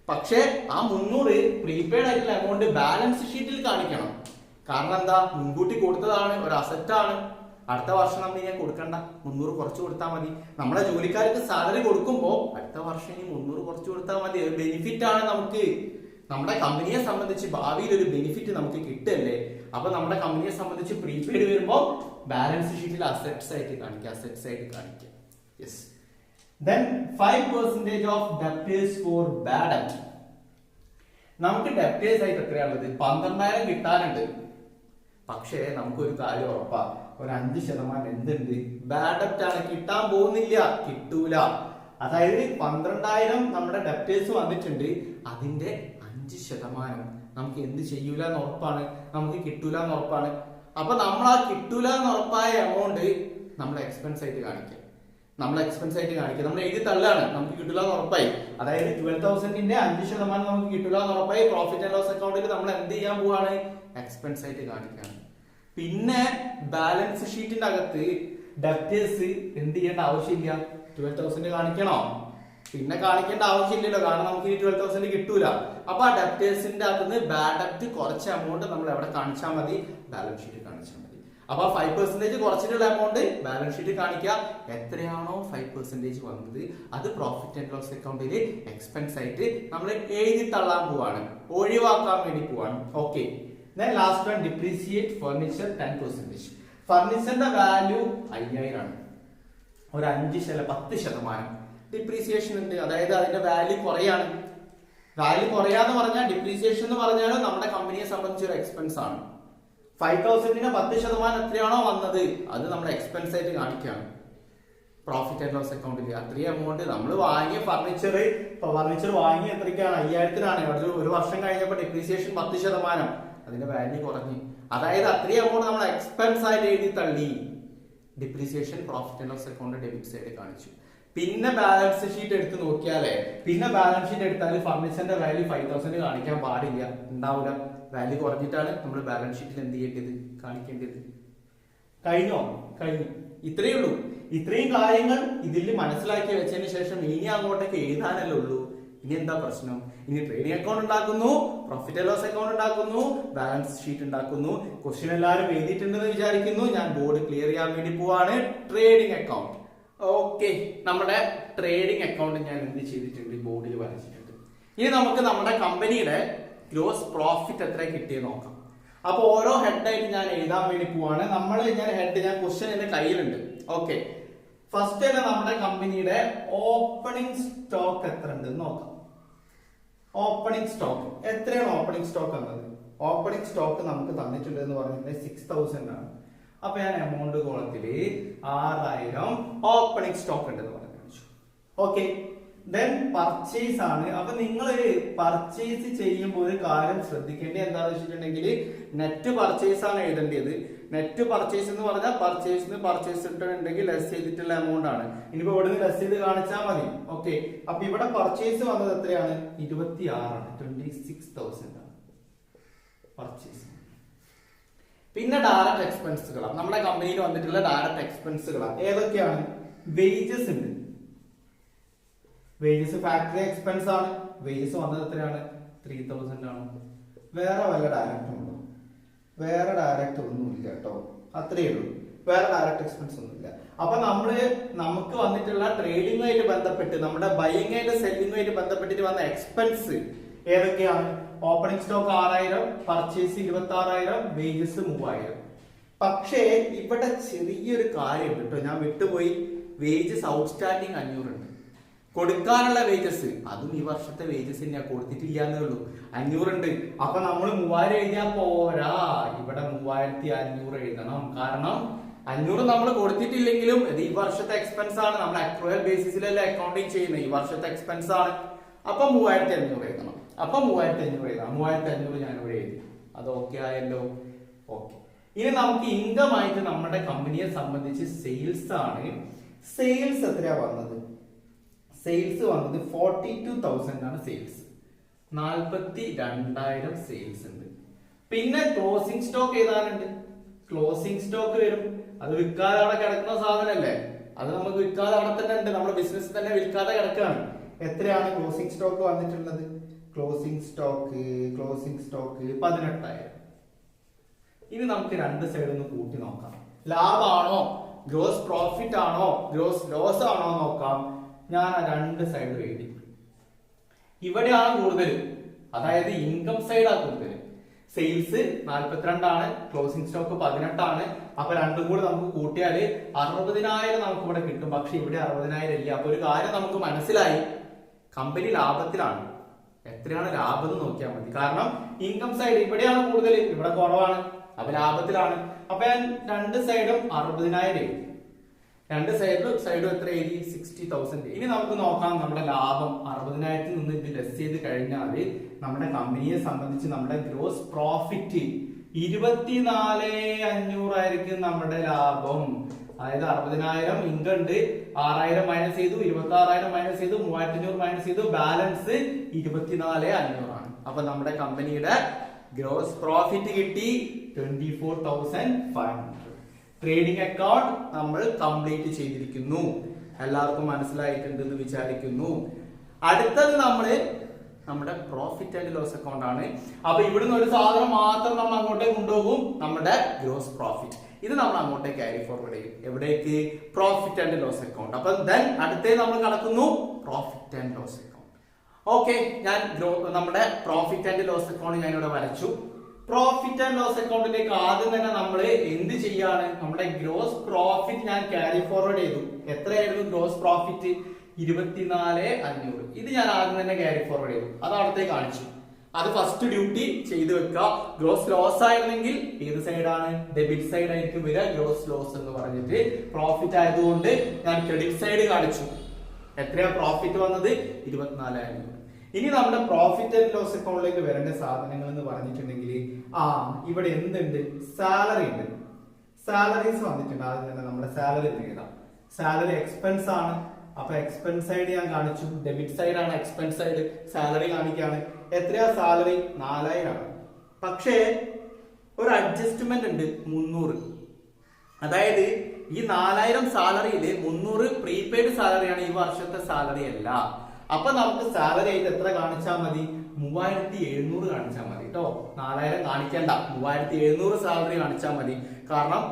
പക്ഷേ ആ മുന്നൂറ് പ്രീപെയ്ഡ് ആയിട്ടുള്ള എമൗണ്ട് ബാലൻസ് ഷീറ്റിൽ കാണിക്കണം. കാരണം എന്താ? മുൻകൂട്ടി കൊടുത്തതാണ്. ഒരു അസറ്റ് ആണ്. അടുത്ത വർഷം നമ്മൾ ഇനി കൊടുക്കണ്ട. മുന്നൂറ് കുറച്ച് കൊടുത്താൽ മതി. നമ്മളെ ജോലിക്കാർക്ക് സാലറി കൊടുക്കുമ്പോൾ അടുത്ത വർഷം ഇനി മുന്നൂറ് കുറച്ച് കൊടുത്താൽ മതി. ഒരു ബെനിഫിറ്റ് ആണ് നമുക്ക്. നമ്മുടെ കമ്പനിയെ സംബന്ധിച്ച് ഭാവിയിൽ ഒരു ബെനിഫിറ്റ് നമുക്ക് കിട്ടല്ലേ അപ്പൊ നമ്മുടെ കമ്പനിയെ സംബന്ധിച്ച് പ്രീപെയ്ഡ് വരുമ്പോൾ ബാലൻസ് ഷീറ്റിൽ അസെറ്റ്സ് ആയിട്ട് കാണിക്കുക അസെറ്റ്സ് ആയിട്ട് കാണിക്കുക yes then five percentage of debtors for bad act നമുക്ക് ഡെപ്റ്റേഴ്സ് ആയിട്ട് എത്രയാണുള്ളത് പന്ത്രണ്ടായിരം കിട്ടാനുണ്ട്. പക്ഷേ നമുക്കൊരു കാര്യം ഉറപ്പാ. ഒരു അഞ്ച് ശതമാനം എന്തുണ്ട്? ബാഡ് ഡെപ്റ്റ് ആണ്. കിട്ടാൻ പോകുന്നില്ല. കിട്ടൂല. അതായത് പന്ത്രണ്ടായിരം നമ്മുടെ ഡെപ്റ്റേഴ്സ് വന്നിട്ടുണ്ട്. അതിന്റെ അഞ്ച് ശതമാനം നമുക്ക് എന്ത് ചെയ്യൂല എന്ന് ഉറപ്പാണ്. നമുക്ക് കിട്ടൂല എന്ന് ഉറപ്പാണ്. അപ്പൊ നമ്മൾ ആ കിട്ടൂല എന്ന് ഉറപ്പായ എമൗണ്ട് നമ്മൾ എക്സ്പെൻസ് ആയിട്ട് കാണിക്കുക. നമ്മൾ എക്സ്പെൻസ് ആയിട്ട് കാണിക്കുക. നമ്മൾ എഴുതി തള്ളാണ്. നമുക്ക് കിട്ടില്ല എന്ന് ഉറപ്പായി. അതായത് ട്വൽവ് തൗസൻഡിന്റെ അഞ്ച് ശതമാനം നമുക്ക് കിട്ടില്ല എന്ന് ഉറപ്പായി. പ്രോഫിറ്റ് ആൻഡ് ലോസ് അക്കൗണ്ടിൽ നമ്മൾ എന്ത് ചെയ്യാൻ പോവാണ്? എക്സ്പെൻസ് ആയിട്ട് കാണിക്കുകയാണ്. പിന്നെ ബാലൻസ് ഷീറ്റിന്റെ അകത്ത് ഡെപ്റ്റേഴ്സ് എന്ത് ചെയ്യേണ്ട ആവശ്യമില്ല. ട്വൽവ് തൗസൻഡ് കാണിക്കണോ? പിന്നെ കാണിക്കേണ്ട ആവശ്യമില്ലല്ലോ കാരണം നമുക്ക് ഈ ട്വൽവ് തൗസൻഡ് കിട്ടൂല. അപ്പൊ ആ ഡെപ്റ്റേഴ്സിന്റെ അകത്ത് ബാഡ് ഡെപ്റ്റ് കുറച്ച് എമൗണ്ട് നമ്മൾ എവിടെ കാണിച്ചാൽ മതി ബാലൻസ് ഷീറ്റ് കാണിച്ചാൽ മതി. അപ്പൊ ഫൈവ് പെർസെന്റേജ് കുറച്ചിട്ടുള്ള എമൗണ്ട് ബാലൻസ് ഷീറ്റ് കാണിക്കുക. എത്രയാണോ ഫൈവ് പെർസെന്റേജ് വന്നത് അത് പ്രോഫിറ്റ് ആൻഡ് ലോസ് അക്കൗണ്ടിൽ എക്സ്പെൻസ് ആയിട്ട് നമ്മൾ എഴുതി തള്ളാൻ പോവാണ്. ഒഴിവാക്കാൻ വേണ്ടി പോവാണ്. Okay last one depreciate furniture ten percentage ഫർണിച്ചറിന്റെ വാല്യൂ അയ്യായിരം ആണ് ഒരു അഞ്ച് ശത പത്ത് ശതമാനം. ഡിപ്രീസിയേഷൻ ഉണ്ട്. അതായത് അതിന്റെ വാല്യൂ കുറയാണ്. വാല്യൂ കുറയാന്ന് പറഞ്ഞാൽ ഡിപ്രീസിയേഷൻ എന്ന് പറഞ്ഞാൽ നമ്മുടെ കമ്പനിയെ സംബന്ധിച്ച് ഒരു എക്സ്പെൻസ് ആണ്. ഫൈവ് തൗസൻഡിന് പത്ത് ശതമാനം എത്രയാണോ വന്നത്? അത് നമ്മുടെ എക്സ്പെൻസ് ആയിട്ട് കാണിക്കുകയാണ്. പ്രോഫിറ്റ് ആൻഡ് ലോസ് അക്കൗണ്ടിൽ അത്രയും എമൗണ്ട് നമ്മൾ വാങ്ങിയ ഫർണിച്ചർ ഫർണിച്ചർ വാങ്ങിയ എത്രയ്ക്കാണ്? അയ്യായിരത്തിനാണ്. ഒരു വർഷം കഴിഞ്ഞപ്പോൾ ഡിപ്രീസിയേഷൻ പത്ത് ശതമാനം. അതിന്റെ വാല്യൂ കുറഞ്ഞു. അതായത് അത്രയും എമൗണ്ട് നമ്മൾ എക്സ്പെൻസ് ആയിട്ട് എഴുതി തള്ളി. Depreciation profit and loss account debit side കാണിച്ചു. പിന്നെ ബാലൻസ് ഷീറ്റ് എടുത്ത് നോക്കിയാലേ പിന്നെ ബാലൻസ് ഷീറ്റ് എടുത്താൽ ഫർണിച്ചറിന്റെ വാല്യൂ ഫൈവ് തൗസൻഡ് കാണിക്കാൻ പാടില്ല. ഉണ്ടാവില്ല വാല്യൂ കുറഞ്ഞിട്ടാണ് നമ്മൾ ബാലൻസ് ഷീറ്റിൽ എന്ത് ചെയ്യേണ്ടത്? കാണിക്കേണ്ടത്. കഴിഞ്ഞോ? കഴിഞ്ഞു. ഇത്രയേ ഉള്ളൂ. ഇത്രയും കാര്യങ്ങൾ ഇതിൽ മനസ്സിലാക്കി വെച്ചതിന് ശേഷം ഇനി അങ്ങോട്ടേക്ക് എഴുതാനല്ലേ ഉള്ളൂ. ഇനി എന്താ പ്രശ്നം? ഇനി ട്രേഡിംഗ് അക്കൗണ്ട് ഉണ്ടാക്കുന്നു പ്രോഫിറ്റ് ലോസ് അക്കൗണ്ട് ഉണ്ടാക്കുന്നു ബാലൻസ് ഷീറ്റ് ഉണ്ടാക്കുന്നു. ക്വസ്റ്റ്യൻ എല്ലാവരും എഴുതിയിട്ടുണ്ടെന്ന് വിചാരിക്കുന്നു. ഞാൻ ബോർഡ് ക്ലിയർ ചെയ്യാൻ വേണ്ടി പോവാണ്. ട്രേഡിംഗ് അക്കൗണ്ട് ഓക്കെ നമ്മുടെ ട്രേഡിംഗ് അക്കൗണ്ട് ഞാൻ എന്ത് ചെയ്തിട്ടുണ്ട്? ബോർഡിൽ വരച്ചിട്ടുണ്ട്. ഇനി നമുക്ക് നമ്മുടെ കമ്പനിയുടെ ഗ്രോസ് പ്രോഫിറ്റ് എത്ര കിട്ടിയെന്ന് നോക്കാം. അപ്പൊ ഓരോ ഹെഡായിട്ട് ഞാൻ എഴുതാൻ വേണ്ടി പോവാണ്. നമ്മൾ ഞാൻ ഹെഡ് ഞാൻ ക്വസ്റ്റ്യൻ എന്റെ കയ്യിലുണ്ട്. ഓക്കെ ഫസ്റ്റ് തന്നെ നമ്മുടെ കമ്പനിയുടെ ഓപ്പണിംഗ് സ്റ്റോക്ക് എത്ര ഉണ്ടെന്ന് നോക്കാം. ഓപ്പണിംഗ് സ്റ്റോക്ക് എത്രയാണ് ഓപ്പണിംഗ് സ്റ്റോക്ക് എന്നത്? ഓപ്പണിംഗ് സ്റ്റോക്ക് നമുക്ക് തന്നിട്ടുണ്ട് എന്ന് പറഞ്ഞിട്ടുണ്ടെങ്കിൽ സിക്സ് തൗസൻഡ് ആണ്. അപ്പൊ ഞാൻ എമൗണ്ട് കോളത്തിൽ ആറായിരം ഓപ്പണിംഗ് സ്റ്റോക്ക് ഉണ്ടെന്ന് പറഞ്ഞു ഓക്കെ ദെൻ പർച്ചേസ് ആണ്. അപ്പൊ നിങ്ങൾ പർച്ചേസ് ചെയ്യുമ്പോൾ ഒരു കാര്യം ശ്രദ്ധിക്കേണ്ടത് എന്താണെന്ന് വെച്ചിട്ടുണ്ടെങ്കിൽ നെറ്റ് പർച്ചേസ് ആണ് എഴുതേണ്ടത്. നെറ്റ് പർച്ചേസ് എന്ന് പറഞ്ഞാൽ പർച്ചേസ് പർച്ചേസ് ഇട്ടിട്ടുണ്ടെങ്കിൽ ലെസ് ചെയ്തിട്ടുള്ള എമൗണ്ട് ആണ്. ഇനിയിപ്പോ ഇവിടെ നിന്ന് ലെസ് ചെയ്ത് കാണിച്ചാൽ മതി. ഓക്കെ അപ്പൊ ഇവിടെ പർച്ചേസ് വന്നത് എത്രയാണ്? ഇരുപത്തി ആറാണ് ട്വന്റി സിക്സ് തൗസൻഡ് ആണ്. പർച്ചേസ് പിന്നെ ഡയറക്റ്റ് എക്സ്പെൻസുകളാണ് നമ്മുടെ കമ്പനിയിൽ വന്നിട്ടുള്ള ഡയറക്റ്റ് എക്സ്പെൻസുകളാണ് ഏതൊക്കെയാണ്? വേജസ് ഉണ്ട്. വേജസ് ഫാക്ടറി എക്സ്പെൻസ് ആണ്. വേജസ് വന്നത് എത്രയാണ്? ത്രീ തൗസൻഡ് ആണ്. വേറെ വല്ല ഡയറക്റ്റും ഉണ്ടോ? വേറെ ഡയറക്റ്റ് ഒന്നും ഇല്ല കേട്ടോ. അത്രയേ ഉള്ളൂ. വേറെ ഡയറക്റ്റ് എക്സ്പെൻസ് ഒന്നുമില്ല. അപ്പൊ നമ്മൾ നമുക്ക് വന്നിട്ടുള്ള ട്രേഡിങ്ങുമായിട്ട് ബന്ധപ്പെട്ട് നമ്മുടെ ബൈങ് ആയിട്ട് സെല്ലിങ്ങുമായിട്ട് ബന്ധപ്പെട്ടിട്ട് വന്ന എക്സ്പെൻസ് ഏതൊക്കെയാണ്? ഓപ്പണിംഗ് സ്റ്റോക്ക് ആറായിരം പർച്ചേസ് ഇരുപത്തി ആറായിരം വേജസ് മൂവായിരം. പക്ഷേ ഇവിടെ ചെറിയൊരു കാര്യം കേട്ടോ. ഞാൻ വിട്ടുപോയി. വേജസ് ഔട്ട്സ്റ്റാൻഡിങ് അഞ്ഞൂറുണ്ട്. കൊടുക്കാനുള്ള വേജസ് അതും ഈ വർഷത്തെ വേജസ് തന്നെയാ. കൊടുത്തിട്ടില്ല എന്നേ ഉള്ളൂ അഞ്ഞൂറുണ്ട്. അപ്പൊ നമ്മൾ മൂവായിരം എഴുതിയാൽ പോരാ. ഇവിടെ മൂവായിരത്തി അഞ്ഞൂറ് എഴുതണം. കാരണം അഞ്ഞൂറ് നമ്മൾ കൊടുത്തിട്ടില്ലെങ്കിലും ഇത് ഈ വർഷത്തെ എക്സ്പെൻസ് ആണ്. നമ്മൾ അക്രോയൽ ബേസിസിലല്ല അക്കൗണ്ടിങ് ചെയ്യുന്നത്. ഈ വർഷത്തെ എക്സ്പെൻസ് ആണ്. അപ്പൊ മൂവായിരത്തി അഞ്ഞൂറ് എഴുതണം. അപ്പൊ മൂവായിരത്തി അഞ്ഞൂറ് എഴുതാം മൂവായിരത്തി അഞ്ഞൂറ് ഞാൻ ഇവിടെ എഴുതി. അത് ഓക്കെ ആയല്ലോ. ഓക്കെ ഇനി നമുക്ക് ഇൻകം ആയിട്ട് നമ്മുടെ കമ്പനിയെ സംബന്ധിച്ച് സെയിൽസ് ആണ്. സെയിൽസ് എത്രയാ വന്നത്? സെയിൽസ് വന്നത് ഫോർട്ടി ടു തൗസൻഡ് ആണ് സെയിൽസ് നാൽപ്പത്തി രണ്ടായിരം സെയിൽസ് ഉണ്ട്. പിന്നെ ക്ലോസിംഗ് സ്റ്റോക്ക് ഏതാനുണ്ട്? ക്ലോസിംഗ് സ്റ്റോക്ക് വരും. അത് വിൽക്കാതെ അവിടെ കിടക്കുന്ന സാധനമല്ലേ? അത് നമുക്ക് വിൽക്കാതെ അവിടെ തന്നെ ഉണ്ട്. നമ്മുടെ ബിസിനസ് തന്നെ വിൽക്കാതെ കിടക്കുകയാണ്. എത്രയാണ് ക്ലോസിംഗ് സ്റ്റോക്ക് വന്നിട്ടുള്ളത്? ക്ലോസിംഗ് സ്റ്റോക്ക് ക്ലോസിംഗ് സ്റ്റോക്ക് പതിനെട്ടായിരം. ഇനി നമുക്ക് രണ്ട് സൈഡിൽ നിന്ന് കൂട്ടി നോക്കാം. ലാഭാണോ ഗ്രോസ് പ്രോഫിറ്റ് ആണോ? ഗ്രോസ് ലോസ് ആണോ നോക്കാം. ഞാൻ ആ രണ്ട് സൈഡ് എഴുതി. ഇവിടെയാണ് കൂടുതൽ. അതായത് ഇൻകം സൈഡാണ് കൂടുതൽ. സെയിൽസ് നാല്പത്തിരണ്ടാണ് ക്ലോസിംഗ് സ്റ്റോക്ക് പതിനെട്ടാണ്. അപ്പൊ രണ്ടും കൂടി നമുക്ക് കൂട്ടിയാൽ അറുപതിനായിരം നമുക്ക് ഇവിടെ കിട്ടും. പക്ഷെ ഇവിടെ അറുപതിനായിരം ഇല്ല. അപ്പൊ ഒരു കാര്യം നമുക്ക് മനസ്സിലായി. കമ്പനി ലാഭത്തിലാണ്. എത്രയാണ് ലാഭം എന്ന് നോക്കിയാൽ മതി. കാരണം ഇൻകം സൈഡ് ഇവിടെയാണ് കൂടുതൽ. ഇവിടെ കുറവാണ്. അപ്പൊ ലാഭത്തിലാണ്. അപ്പൊ ഞാൻ രണ്ട് സൈഡും അറുപതിനായിരം എഴുതി. രണ്ട് സൈഡിലും സൈഡും എത്ര എഴുതി? സിക്സ്റ്റി തൗസൻഡ് ഇനി നമുക്ക് നോക്കാം നമ്മുടെ ലാഭം. അറുപതിനായിരത്തിൽ നിന്ന് ഇത് ലെസ് ചെയ്ത് കഴിഞ്ഞാൽ നമ്മുടെ കമ്പനിയെ സംബന്ധിച്ച് നമ്മുടെ ഗ്രോസ് പ്രോഫിറ്റ് ഇരുപത്തിനാല് അഞ്ഞൂറായിരിക്കും നമ്മുടെ ലാഭം. അതായത് അറുപതിനായിരം ഇൻകം ഉണ്ട് ആറായിരം മൈനസ് ചെയ്തു ഇരുപത്തി ആറായിരം മൈനസ് ചെയ്തു മൂവായിരത്തി അഞ്ഞൂറ് മൈനസ് ചെയ്തു. ബാലൻസ് ഇരുപത്തിനാല് അഞ്ഞൂറാണ്. അപ്പൊ നമ്മുടെ കമ്പനിയുടെ ഗ്രോസ് പ്രോഫിറ്റ് കിട്ടി twenty four thousand five hundred trading account നമ്മൾ കംപ്ലീറ്റ് ചെയ്തിരിക്കുന്നു. എല്ലാവർക്കും മനസ്സിലായിട്ടുണ്ട് എന്ന് വിചാരിക്കുന്നു. അടുത്തത് നമ്മൾ നമ്മുടെ പ്രോഫിറ്റ് ആൻഡ് ലോസ് അക്കൗണ്ട് ആണ്. അപ്പൊ ഇവിടുന്ന് ഒരു സാധനം മാത്രം നമ്മൾ അങ്ങോട്ടേക്ക് കൊണ്ടുപോകും. നമ്മുടെ ഗ്രോസ് പ്രോഫിറ്റ് ഇത് നമ്മൾ അങ്ങോട്ടേക്ക് ക്യാരി ഫോർവേഡ് ചെയ്യും. എവിടേക്ക്? പ്രോഫിറ്റ് ആൻഡ് ലോസ് അക്കൗണ്ട് അപ്പൊ ദെൻ അടുത്തേ നമ്മൾ കടക്കുന്നു profit and loss account okay ഞാൻ നമ്മുടെ പ്രോഫിറ്റ് ആൻഡ് ലോസ് അക്കൗണ്ട് ഞാൻ ഇവിടെ വരച്ചു. പ്രോഫിറ്റ് ആൻഡ് ലോസ് അക്കൗണ്ടിലേക്ക് ആദ്യം തന്നെ നമ്മൾ എന്ത് ചെയ്യാണ്? നമ്മുടെ ഗ്രോസ് പ്രോഫിറ്റ് ഞാൻ ക്യാരി ഫോർവേഡ് ചെയ്തു. എത്രയായിരുന്നു ഗ്രോസ് പ്രോഫിറ്റ് ഇരുപത്തിനാല് അഞ്ഞൂറ്. ഇത് ഞാൻ ആദ്യം തന്നെ ക്യാരി ഫോർവേഡ് ചെയ്തു. അത് അവിടത്തെ കാണിച്ചു. അത് ഫസ്റ്റ് ഡ്യൂട്ടി ചെയ്തു വെക്കുക. ഗ്രോസ് ലോസ് ആയിരുന്നെങ്കിൽ ഏത് സൈഡാണ് ഡെബിറ്റ് സൈഡ് ആയിരിക്കും വരിക. ഗ്രോസ് ലോസ് എന്ന് പറഞ്ഞിട്ട് പ്രോഫിറ്റ് ആയതുകൊണ്ട് ഞാൻ ക്രെഡിറ്റ് സൈഡ് കാണിച്ചു. എത്രയാ പ്രോഫിറ്റ് വന്നത്? ഇരുപത്തിനാലായിരം ഇനി നമ്മുടെ പ്രോഫിറ്റ് ആൻഡ് ലോസ് അക്കൗണ്ടിലേക്ക് വരേണ്ട സാധനങ്ങൾ എന്ന് പറഞ്ഞിട്ടുണ്ടെങ്കിൽ ആ ഇവിടെ എന്തുണ്ട്? സാലറി ഉണ്ട്. സാലറീസ് വന്നിട്ടുണ്ട്. ആദ്യം തന്നെ നമ്മുടെ സാലറി എഴുതാം. സാലറി എക്സ്പെൻസ് ആണ്. അപ്പൊ എക്സ്പെൻസ് സൈഡ് ഞാൻ കാണിച്ചു. ഡെബിറ്റ് സൈഡ് ആണ് എക്സ്പെൻസ് സൈഡ് സാലറി കാണിക്കാണ് എത്രയാ സാലറി നാലായിരം ആണ്. പക്ഷേ ഒരു അഡ്ജസ്റ്റ്മെന്റ് ഉണ്ട്. മുന്നൂറ്. അതായത് ഈ നാലായിരം സാലറിയിൽ മുന്നൂറ് പ്രീപെയ്ഡ് സാലറിയാണ് ഈ വർഷത്തെ സാലറി അല്ല. അപ്പൊ നമുക്ക് സാലറി ആയിട്ട് എത്ര കാണിച്ചാൽ മതി? മൂവായിരത്തി എഴുന്നൂറ് കാണിച്ചാൽ മതി കേട്ടോ നാലായിരം കാണിക്കണ്ട. മൂവായിരത്തി എഴുന്നൂറ് സാലറി കാണിച്ചാൽ മതി. കാരണം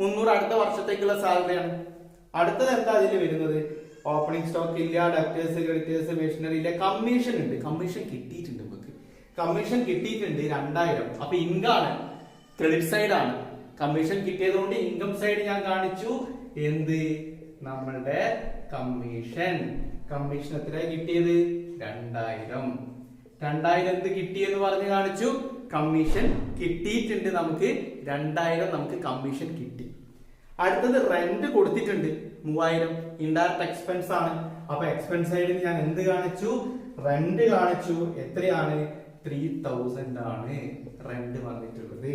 മുന്നൂറ് അടുത്ത വർഷത്തേക്കുള്ള സാലറിയാണ് അടുത്തത് എന്താ അതിൽ വരുന്നത്? ഓപ്പണിംഗ് സ്റ്റോക്ക് ഇല്ല ഡെപ്റ്റേഴ്സ് ക്രെഡിറ്റേഴ്സ് മെഷീനറി ഇല്ല. കമ്മീഷൻ ഉണ്ട്. കമ്മീഷൻ കിട്ടിയിട്ടുണ്ട് നമുക്ക് കമ്മീഷൻ കിട്ടിയിട്ടുണ്ട് രണ്ടായിരം. അപ്പൊ ഇൻകാണ് ക്രെഡിറ്റ് സൈഡാണ് കമ്മീഷൻ കിട്ടിയതുകൊണ്ട് ഇൻകം സൈഡ് ഞാൻ കാണിച്ചു. എന്ത്? നമ്മളുടെ കമ്മീഷൻ കമ്മീഷൻ എത്ര കിട്ടിയത്? രണ്ടായിരം. രണ്ടായിരം എന്ത് കിട്ടിയെന്ന് പറഞ്ഞു കാണിച്ചു? കമ്മീഷൻ കിട്ടിയിട്ടുണ്ട് നമുക്ക്. രണ്ടായിരം നമുക്ക് കമ്മീഷൻ കിട്ടി. അടുത്തത് റെന്റ് കൊടുത്തിട്ടുണ്ട്. മൂവായിരം. ഇൻഡയറക്ട് എക്സ്പെൻസ് ആണ്. അപ്പൊ എക്സ്പെൻസ് സൈഡിൽ ഞാൻ എന്ത് കാണിച്ചു? റെന്റ് കാണിച്ചു. എത്രയാണ്? ത്രീ തൗസൻഡ് ആണ് റെന്റ് വന്നിട്ടുള്ളത്.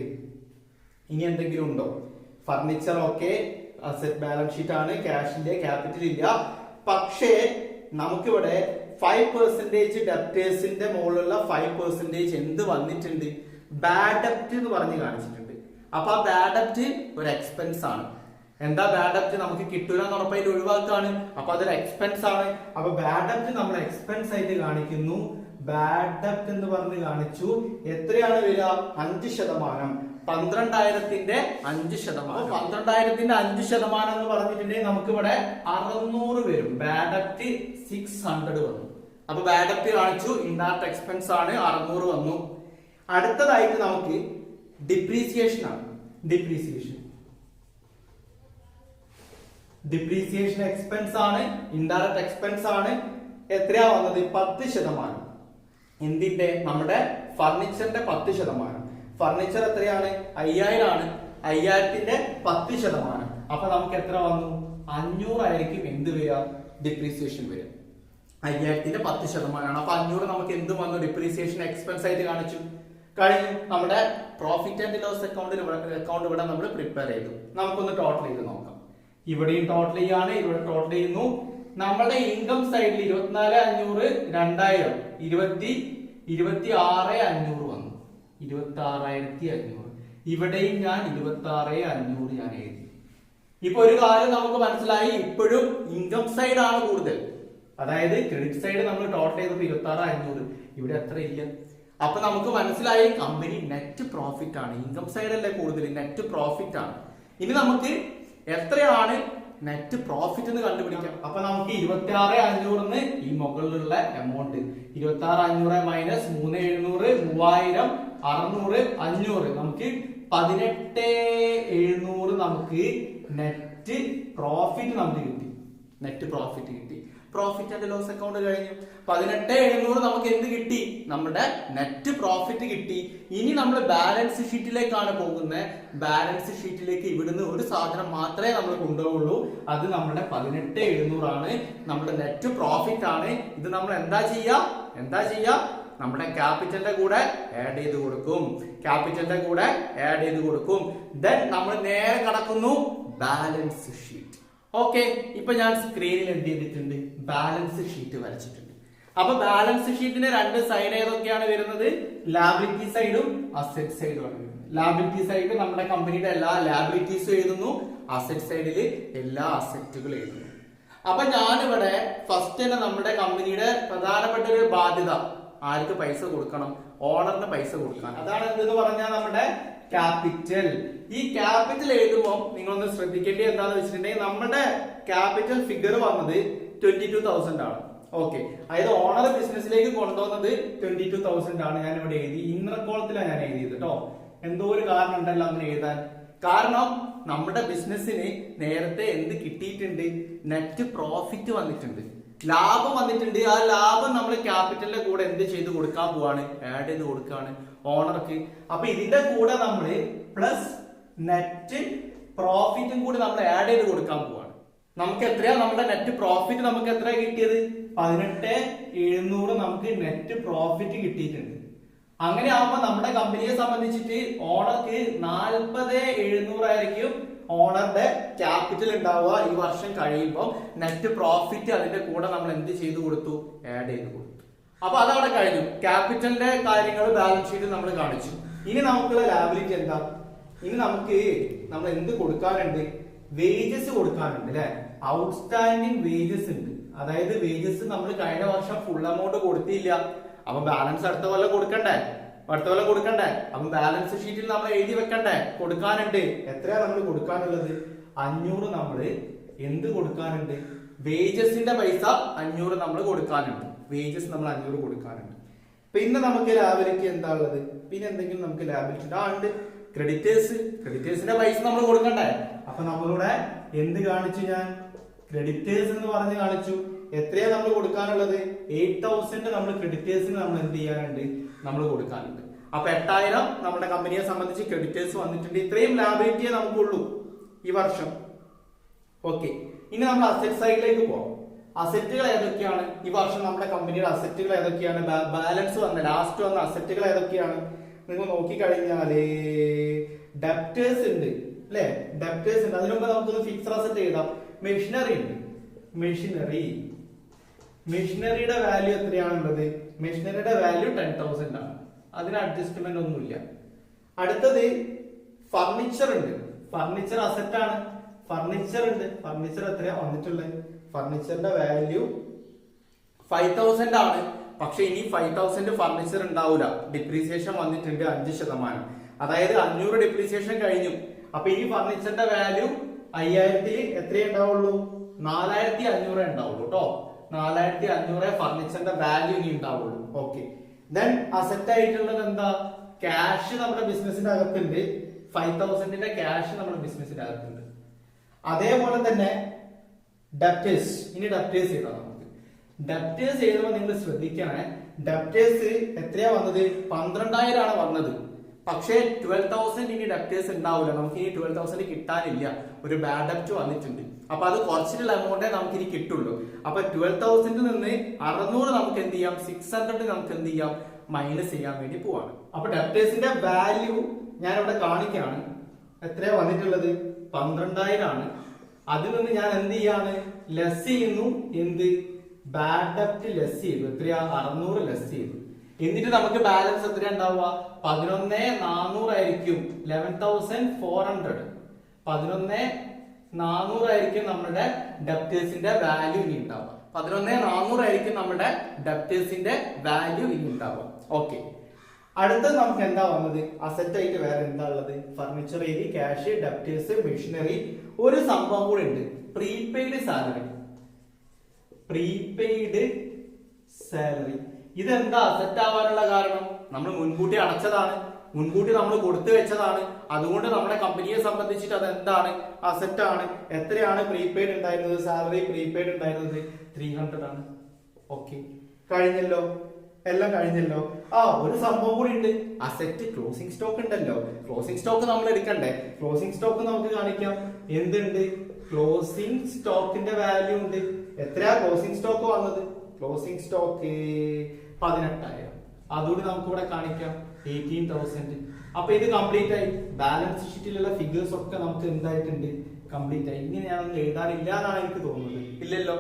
ഇനി എന്തെങ്കിലും ഉണ്ടോ? ഫർണിച്ചർ ഒക്കെ അസറ്റ് ബാലൻസ് ഷീറ്റ് ആണ്. ക്യാഷിന്റെ ക്യാപിറ്റൽ ഇല്ല. പക്ഷേ നമുക്കിവിടെ ഫൈവ് പെർസെന്റേജ് ഡെപ്റ്റേഴ്സിന്റെ മുകളിലുള്ള ഫൈവ് പെർസെന്റേജ് എന്ത് വന്നിട്ടുണ്ട്? ബാഡ് ഡെപ്റ്റ് എന്ന് പറഞ്ഞ് കാണിച്ചിട്ടുണ്ട്. അപ്പൊ ആ ബാഡ് ഡെപ്റ്റ് ഒരു എക്സ്പെൻസ് ആണ്. എന്താ ബാഡ് ഡെപ്റ്റ് നമുക്ക് കിട്ടൂല എന്ന് ഉറപ്പായിട്ട് ഒഴിവാക്കാണ്. അപ്പൊ അതൊരു എക്സ്പെൻസ് ആണ്. അപ്പൊ ബാഡ് ഡെപ്റ്റ് നമ്മൾ എക്സ്പെൻസ് ആയിട്ട് കാണിക്കുന്നു. ബാഡ് ഡെപ്റ്റ് എന്ന് പറഞ്ഞ് കാണിച്ചു. എത്രയാണ് വില അഞ്ച് ശതമാനം. പന്ത്രണ്ടായിരത്തിന്റെ അഞ്ച് ശതമാനം. പന്ത്രണ്ടായിരത്തിന്റെ അഞ്ച് ശതമാനം എന്ന് പറഞ്ഞിട്ടുണ്ടെങ്കിൽ നമുക്ക് ഇവിടെ അറുന്നൂറ് വരും. ബാഡ് ഡെപ്റ്റ് സിക്സ് ഹൺഡ്രഡ് വന്നു. അപ്പൊ ബാഡ് ഡെപ്റ്റ് കാണിച്ചു ഇൻഡയറക്ട് എക്സ്പെൻസ് ആണ് അറുന്നൂറ് വന്നു. അടുത്തതായിട്ട് നമുക്ക് ഡിപ്രീസിയേഷൻ ആണ്. ഡിപ്രീസിയേഷൻ ഡിപ്രീസിയേഷൻ എക്സ്പെൻസ് ആണ്. ഇൻഡയറക്ട് എക്സ്പെൻസ് ആണ്. എത്രയാ വന്നത്? പത്ത് ശതമാനം. എന്തിന്റെ നമ്മുടെ ഫർണിച്ചറിന്റെ പത്ത് ശതമാനം. ഫർണിച്ചർ എത്രയാണ്? അയ്യായിരം ആണ്. അയ്യായിരത്തിന്റെ പത്ത് ശതമാനം. അപ്പൊ നമുക്ക് എത്ര വന്നു? അഞ്ഞൂറായിരിക്കും എന്ത് വരിക? ഡിപ്രീസിയേഷൻ വരിക. അയ്യായിരത്തിന്റെ പത്ത് ശതമാനമാണ്. അപ്പൊ അഞ്ഞൂറ് നമുക്ക് എന്ത് വന്നു? ഡിപ്രീസിയേഷൻ എക്സ്പെൻസ് ആയിട്ട് കാണിച്ചു. കഴിഞ്ഞു. നമ്മുടെ പ്രോഫിറ്റ് ആൻഡ് ലോസ് അക്കൗണ്ടിൽ അക്കൗണ്ട് ഇവിടെ നമ്മൾ പ്രിപ്പയർ ചെയ്തു. നമുക്കൊന്ന് ടോട്ടൽ ചെയ്ത് നോക്കാം. ഇവിടെയും ടോട്ടൽ ചെയ്യാണ്. ഇവിടെ ടോട്ടൽ ചെയ്യുന്നു. നമ്മുടെ ഇൻകം സൈഡിൽ ഇരുപത്തിനാല് അഞ്ഞൂറ് രണ്ടായിരം. ഇരുപത്തി ഇരുപത്തി ആറ് അഞ്ഞൂറ് ഇരുപത്തി ആറായിരത്തി അഞ്ഞൂറ് ഇവിടെയും ഞാൻ ഇരുപത്തി ആറ് അഞ്ഞൂറ് ഞാൻ എഴുതി. ഇപ്പൊ ഒരു കാര്യം നമുക്ക് മനസ്സിലായി. ഇപ്പോഴും ഇൻകം സൈഡ് ആണ് കൂടുതൽ. അതായത് ക്രെഡിറ്റ് സൈഡ് നമ്മൾ ടോട്ടൽ ചെയ്തപ്പോൾ ഇരുപത്തി ആറ് അഞ്ഞൂറ് ഇവിടെ അത്ര ഇല്ല. അപ്പൊ നമുക്ക് മനസ്സിലായി കമ്പനി നെറ്റ് പ്രോഫിറ്റ് ആണ്. ഇൻകം സൈഡ് അല്ലേ കൂടുതൽ നെറ്റ് പ്രോഫിറ്റ് ആണ്. ഇനി നമുക്ക് എത്രയാണ് നെറ്റ് പ്രോഫിറ്റ് എന്ന് കണ്ടുപിടിക്കാം. അപ്പൊ നമുക്ക് ഇരുപത്തി ആറ് അഞ്ഞൂറിന് ഈ മുകളിലുള്ള എമൗണ്ട് ഇരുപത്തി ആറ് അഞ്ഞൂറ് മൈനസ് മൂന്ന് എഴുന്നൂറ് മൂവായിരം അറുന്നൂറ് അഞ്ഞൂറ്. നമുക്ക് പതിനെട്ട് എഴുന്നൂറ് നമുക്ക് നെറ്റ് പ്രോഫിറ്റ് നമുക്ക് കിട്ടി. നെറ്റ് പ്രോഫിറ്റ് കിട്ടി. പ്രോഫിറ്റ് ആൻഡ് ലോസ് അക്കൗണ്ട് കഴിഞ്ഞു. പതിനെട്ട് എഴുന്നൂറ് നമുക്ക് എന്ത് കിട്ടി? നമ്മുടെ നെറ്റ് പ്രോഫിറ്റ് കിട്ടി. ഇനി നമ്മൾ ബാലൻസ് ഷീറ്റിലേക്കാണ് പോകുന്നത് ബാലൻസ് ഷീറ്റിലേക്ക് ഇവിടുന്ന് ഒരു സാധനം മാത്രമേ നമ്മൾ കൊണ്ടുപോകുള്ളൂ. അത് നമ്മുടെ പതിനെട്ട് എഴുന്നൂറാണ്. നമ്മുടെ നെറ്റ് പ്രോഫിറ്റ് ആണ്. ഇത് നമ്മൾ എന്താ ചെയ്യുക? എന്താ ചെയ്യുക? നമ്മുടെ ക്യാപിറ്റലിന്റെ കൂടെ ആഡ് ചെയ്ത് കൊടുക്കും. ക്യാപിറ്റലിന്റെ കൂടെ ആഡ് ചെയ്ത് കൊടുക്കും. ദെൻ നമ്മൾ നേരെ കടക്കുന്നു. ബാലൻസ് ഷീറ്റ് ഓക്കെ ഇപ്പൊ ഞാൻ സ്ക്രീനിൽ എന്ത് ചെയ്തിട്ടുണ്ട്? ബാലൻസ് ഷീറ്റ് വരച്ചിട്ടുണ്ട്. അപ്പൊ ബാലൻസ് ഷീറ്റിന്റെ രണ്ട് സൈഡ് ഏതൊക്കെയാണ് വരുന്നത്? ലാബിലിറ്റി സൈഡും അസെറ്റ് സൈഡും ആണ് ലാബിലിറ്റി സൈഡ് നമ്മുടെ കമ്പനിയുടെ എല്ലാ ലാബിലിറ്റീസും എഴുതുന്നു. അസെറ്റ് സൈഡിൽ എല്ലാ അസെറ്റുകളും എഴുതുന്നു. അപ്പൊ ഞാനിവിടെ ഫസ്റ്റ് തന്നെ നമ്മുടെ കമ്പനിയുടെ പ്രധാനപ്പെട്ട ഒരു ബാധ്യത. ആർക്ക് പൈസ കൊടുക്കണം? ഓണറിന് പൈസ കൊടുക്കണം. അതാണ് എന്തെന്ന് പറഞ്ഞാൽ നമ്മുടെ ക്യാപിറ്റൽ ഈ ക്യാപിറ്റൽ എഴുതുമ്പോൾ നിങ്ങളൊന്ന് ശ്രദ്ധിക്കേണ്ടത് എന്താണെന്ന് വെച്ചിട്ടുണ്ടെങ്കിൽ നമ്മുടെ ക്യാപിറ്റൽ ഫിഗർ വന്നത് ട്വന്റി ടു തൗസൻഡ് ആണ്. ഓക്കെ അതായത് ഓണർ ബിസിനസ്സിലേക്ക് കൊണ്ടുവന്നത് ട്വന്റി ടു തൗസൻഡ് ആണ് ഞാൻ ഇവിടെ എഴുതി. ഇന്നർ കോളത്തിലാണ് ഞാൻ എഴുതിയത് കേട്ടോ എന്തോ ഒരു കാരണം ഉണ്ടല്ലോ അങ്ങനെ എഴുതാൻ. കാരണം നമ്മുടെ ബിസിനസ്സിന് നേരത്തെ എന്ത് കിട്ടിയിട്ടുണ്ട്? നെറ്റ് പ്രോഫിറ്റ് വന്നിട്ടുണ്ട്. ലാഭം വന്നിട്ടുണ്ട്. ആ ലാഭം നമ്മൾ ക്യാപിറ്റലിന്റെ കൂടെ എന്ത് ചെയ്ത് കൊടുക്കാൻ പോവാണ്? ആഡ് ചെയ്ത് കൊടുക്കാണ് ഓണർക്ക് അപ്പൊ ഇതിന്റെ കൂടെ നമ്മൾ പ്ലസ് നെറ്റ് പ്രോഫിറ്റും കൂടി നമ്മൾ ആഡ് ചെയ്ത് കൊടുക്കാൻ പോവാണ്. നമുക്ക് എത്രയാ നമ്മുടെ നെറ്റ് പ്രോഫിറ്റ് നമുക്ക് എത്ര കിട്ടിയത്? പതിനെട്ട് എഴുന്നൂറ് നമുക്ക് നെറ്റ് പ്രോഫിറ്റ് കിട്ടിയിട്ടുണ്ട്. അങ്ങനെ ആവുമ്പോ നമ്മുടെ കമ്പനിയെ സംബന്ധിച്ചിട്ട് ഓണർക്ക് നാൽപ്പത് എഴുന്നൂറായിരിക്കും ഓണറുടെ ക്യാപിറ്റൽ ഉണ്ടാവുക ഈ വർഷം കഴിയുമ്പോൾ നെറ്റ് പ്രോഫിറ്റ് അതിന്റെ കൂടെ നമ്മൾ എന്ത് ചെയ്തു കൊടുത്തു? ആഡ് ചെയ്ത് കൊടുത്തു. അപ്പൊ അതവിടെ കഴിഞ്ഞു. ക്യാപിറ്റലിന്റെ കാര്യങ്ങൾ ബാലൻസ് ഷീറ്റ് നമ്മൾ കാണിച്ചു. ഇനി നമുക്കുള്ള ലാബിലിറ്റി എന്താ? ഇനി നമുക്ക് നമ്മൾ എന്ത് കൊടുക്കാനുണ്ട്? വേജസ് കൊടുക്കാനുണ്ട് അല്ലെ? ഔട്ട്സ്റ്റാൻഡിങ് വേജസ് ഉണ്ട്. അതായത് വേജസ് നമ്മൾ കഴിഞ്ഞ വർഷം ഫുൾ എമൗണ്ട് കൊടുത്തില്ല. അപ്പൊ ബാലൻസ് അടുത്ത കൊല്ലം കൊടുക്കണ്ടേ? അടുത്ത കൊല്ലം കൊടുക്കണ്ടേ? അപ്പൊ ബാലൻസ് ഷീറ്റിൽ നമ്മൾ എഴുതി വെക്കണ്ടേ? കൊടുക്കാനുണ്ട്. എത്രയാണ് നമ്മൾ കൊടുക്കാനുള്ളത്? അഞ്ഞൂറ് നമ്മൾ എന്ത് കൊടുക്കാനുണ്ട്? വേജസിന്റെ പൈസ അഞ്ഞൂറ് നമ്മൾ കൊടുക്കാനുണ്ട്. വേജസ് നമ്മൾ അഞ്ഞൂറ് കൊടുക്കാനുണ്ട്. പിന്നെ നമുക്ക് ലാബിലിറ്റി എന്താ ഉള്ളത്? പിന്നെ എന്തെങ്കിലും നമുക്ക് ലാബിലിറ്റി ആ ഉണ്ട്. ക്രെഡിറ്റേഴ്സ് ക്രെഡിറ്റേഴ്സിന്റെ പൈസ നമ്മൾ കൊടുക്കണ്ടേ? അപ്പൊ നമ്മളിവിടെ എന്ത് കാണിച്ചു ഞാൻ? ക്രെഡിറ്റേഴ്സ് എന്ന് പറഞ്ഞ് കാണിച്ചു. എത്രയാ നമ്മൾ കൊടുക്കാനുള്ളത്? എയ്റ്റ് തൗസൻഡ് നമ്മൾ ക്രെഡിറ്റേഴ്സിന് നമ്മൾ എന്ത് ചെയ്യാനുണ്ട്? നമ്മൾ കൊടുക്കാനുണ്ട്. അപ്പൊ എട്ടായിരം നമ്മുടെ കമ്പനിയെ സംബന്ധിച്ച് ക്രെഡിറ്റേഴ്സ് വന്നിട്ടുണ്ട്. ഇത്രയും ലാബിലിറ്റിയെ നമുക്കുള്ളൂ ഈ വർഷം. ഓക്കെ ഇനി നമ്മൾ അസറ്റ് സൈഡിലേക്ക് പോകാം അസറ്റുകൾ ഏതൊക്കെയാണ്? ഈ വർഷം നമ്മുടെ കമ്പനിയുടെ അസറ്റുകൾ ഏതൊക്കെയാണ്? ബാലൻസ് വന്ന ലാസ്റ്റ് വന്ന അസറ്റുകൾ ഏതൊക്കെയാണ്? നിങ്ങൾ നോക്കിക്കഴിഞ്ഞാൽ ഡെപ്റ്റേഴ്സ് ഉണ്ട്. അല്ലെ? ഡെപ്റ്റേഴ്സ് ഉണ്ട്. അതിനുമ്പോ നമുക്കൊന്ന് ഫിക്സഡ് അസറ്റ് എഴുതാം. മെഷീനറി ഉണ്ട്. മെഷീനറി മെഷീനറിയുടെ വാല്യൂ എത്രയാണുള്ളത്? മെഷീനറിയുടെ വാല്യൂ ടെൻ തൗസൻഡ് ആണ്. അതിന് അഡ്ജസ്റ്റ്മെന്റ് ഒന്നുമില്ല. അടുത്തത് ഫർണിച്ചർ ഉണ്ട്. ഫർണിച്ചർ അസറ്റ് ആണ്. ഫർണിച്ചർ ഉണ്ട്. ഫർണിച്ചർ എത്രയാ വന്നിട്ടുള്ളത്? ഫർണിച്ചറിന്റെ വാല്യൂ ഫൈവ് തൗസൻഡ് ആണ്. പക്ഷെ ഇനി ഫൈവ് തൗസൻഡ് ഫർണിച്ചർ ഉണ്ടാവില്ല ഡിപ്രീസിയേഷൻ വന്നിട്ടുണ്ട് അഞ്ച് ശതമാനം. അതായത് അഞ്ഞൂറ് ഡിപ്രീസിയേഷൻ കഴിഞ്ഞു. അപ്പൊ ഇനി ഫർണിച്ചറിന്റെ വാല്യൂ അയ്യായിരത്തി എത്രയേ ഉണ്ടാവുള്ളൂ? നാലായിരത്തി അഞ്ഞൂറേ ഉണ്ടാവുള്ളൂ കേട്ടോ നാലായിരത്തി അഞ്ഞൂറേ ഫർണിച്ചറിന്റെ വാല്യൂ ഇനി ഉണ്ടാവുള്ളൂ. ഓക്കെ ദെൻ അസറ്റ് ആയിട്ടുള്ളത് എന്താ? ക്യാഷ് നമ്മുടെ ബിസിനസിന്റെ അകത്തുണ്ട്. ഫൈവ് തൗസൻഡിന്റെ ക്യാഷ് നമ്മുടെ ബിസിനസിന്റെ അകത്തുണ്ട്. അതേപോലെ തന്നെ ഡെപ്റ്റേഴ്സ് ഇനി ഡെപ്റ്റേഴ്സ് എഴുതാം നമുക്ക്. ഡെപ്റ്റേഴ്സ് എഴുതുമ്പോൾ നിങ്ങൾ ശ്രദ്ധിക്കണേ. ഡെപ്റ്റേഴ്സ് എത്രയാ വന്നത്? പന്ത്രണ്ടായിരം ആണ് വന്നത്. പക്ഷേ ട്വൽവ് തൗസൻഡ് ഇനി ഡെപ്റ്റേഴ്സ് ഉണ്ടാവില്ല നമുക്ക് ഇനി ട്വൽവ് തൗസൻഡ് കിട്ടാനില്ല. ഒരു ബാഡ് ഡെപ്റ്റ് വന്നിട്ടുണ്ട്. അപ്പൊ അത് കുറച്ചിട്ടുള്ള എമൗണ്ടേ നമുക്ക് ഇനി കിട്ടുള്ളൂ. അപ്പൊ ട്വൽവ് തൗസൻഡ് നിന്ന് അറുന്നൂറ് നമുക്ക് എന്ത് ചെയ്യാം? സിക്സ് ഹൺഡ്രഡ് നമുക്ക് എന്ത് ചെയ്യാം? മൈനസ് ചെയ്യാൻ വേണ്ടി പോവാണ്. അപ്പൊ ഡെപ്റ്റേഴ്സിന്റെ വാല്യൂ ഞാൻ ഇവിടെ കാണിക്കാണ് എത്രയാ വന്നിട്ടുള്ളത്? പന്ത്രണ്ടായിരം ആണ്. അതിൽ നിന്ന് ഞാൻ എന്ത് ചെയ്യാണ്? ലെസ് ചെയ്യുന്നു. എന്ത്? ബാഡ് ഡെപ്റ്റ് ലെസ് ചെയ്തു എത്രയാ? അറുന്നൂറ് ലെസ് ചെയ്തു എന്നിട്ട് നമുക്ക് ബാലൻസ് എത്രയാ ഉണ്ടാവുക? പതിനൊന്ന് നാനൂറായിരിക്കും ലെവൻ തൗസൻഡ് ഫോർ ഹൺഡ്രഡ് പതിനൊന്ന് നാനൂറായിരിക്കും നമ്മുടെ ഡെപ്റ്റേഴ്സിന്റെ വാല്യൂ ഇനി ഉണ്ടാവുക. പതിനൊന്ന് നാനൂറായിരിക്കും നമ്മുടെ ഡെപ്റ്റേഴ്സിന്റെ വാല്യൂ ഇനി ഉണ്ടാവുക. ഓക്കെ അടുത്തത് നമുക്ക് എന്താ വന്നത്? അസറ്റ് ആയിട്ട് വേറെ എന്താ ഉള്ളത്? ഫർണിച്ചർ ഏരി ക്യാഷ് ഡെപ്റ്റേഴ്സ് മെഷീനറി ഒരു സംഭവം കൂടെ ഉണ്ട്. പ്രീപെയ്ഡ് സാലറി പ്രീപെയ്ഡ് സാലറി ഇതെന്താ? അസറ്റ് ആവാനുള്ള കാരണം? നമ്മൾ മുൻകൂട്ടി അടച്ചതാണ്. മുൻകൂട്ടി നമ്മൾ കൊടുത്തു വെച്ചതാണ്. അതുകൊണ്ട് നമ്മുടെ കമ്പനിയെ സംബന്ധിച്ചിട്ട് അത് എന്താണ് ആണ്. എത്രയാണ് പ്രീപെയ്ഡ് ഉണ്ടായിരുന്നത്? സാലറി പ്രീപെയ്ഡ് ഉണ്ടായിരുന്നത്? ത്രീ ഹൺഡ്രഡ് ആണ്. ഓക്കെ കഴിഞ്ഞല്ലോ? എല്ലാം കഴിഞ്ഞല്ലോ? ആ ഒരു സംഭവം കൂടി ഉണ്ട്. അസറ്റ് ക്ലോസിംഗ് സ്റ്റോക്ക് ഉണ്ടല്ലോ. ക്ലോസിംഗ് സ്റ്റോക്ക് നമ്മൾ എടുക്കണ്ടേ? ക്ലോസിംഗ് സ്റ്റോക്ക് നമുക്ക് കാണിക്കാം. എന്തുണ്ട്? ക്ലോസിംഗ് സ്റ്റോക്കിന്റെ വാല്യൂ ഉണ്ട്. എത്രയാ ക്ലോസിംഗ് സ്റ്റോക്ക് വന്നത്? ക്ലോസിംഗ് സ്റ്റോക്ക് പതിനെട്ടായിരം. അതുകൂടി നമുക്ക് ഇവിടെ കാണിക്കാം. എയ്റ്റീൻ തൗസൻഡ് അപ്പൊ ഇത് കംപ്ലീറ്റ് ആയി. ബാലൻസ് ഷീറ്റിലുള്ള ഫിഗേഴ്സ് ഒക്കെ നമുക്ക് എന്തായിട്ടുണ്ട്? കംപ്ലീറ്റ് ആയി. ഇനി ഞാനൊന്നും എഴുതാനില്ല എന്നാണ് എനിക്ക് തോന്നുന്നത്. ഇല്ലല്ലോ.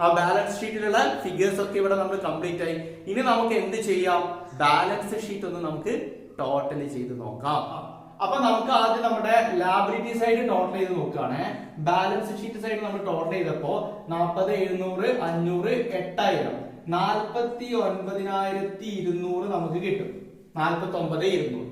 ആ ബാലൻസ് ഷീറ്റിലുള്ള ഫിഗേഴ്സ് ഒക്കെ ഇവിടെ നമ്മൾ കംപ്ലീറ്റ് ആയി. ഇനി നമുക്ക് എന്ത് ചെയ്യാം? ബാലൻസ് ഷീറ്റ് ഒന്ന് നമുക്ക് ടോട്ടലി ചെയ്ത് നോക്കാം. അപ്പൊ നമുക്ക് ആദ്യം നമ്മുടെ ലാബിലിറ്റി സൈഡ് ടോട്ടൽ ചെയ്ത് നോക്കുകയാണേ. ബാലൻസ് ഷീറ്റ് സൈഡ് നമ്മൾ ടോട്ടൽ ചെയ്തപ്പോ നാൽപ്പത് എഴുന്നൂറ് അഞ്ഞൂറ് എട്ടായിരം. നാൽപ്പത്തി ഒൻപതിനായിരത്തി ഇരുന്നൂറ് നമുക്ക് കിട്ടും. നാൽപ്പത്തി ഇരുന്നൂറ്.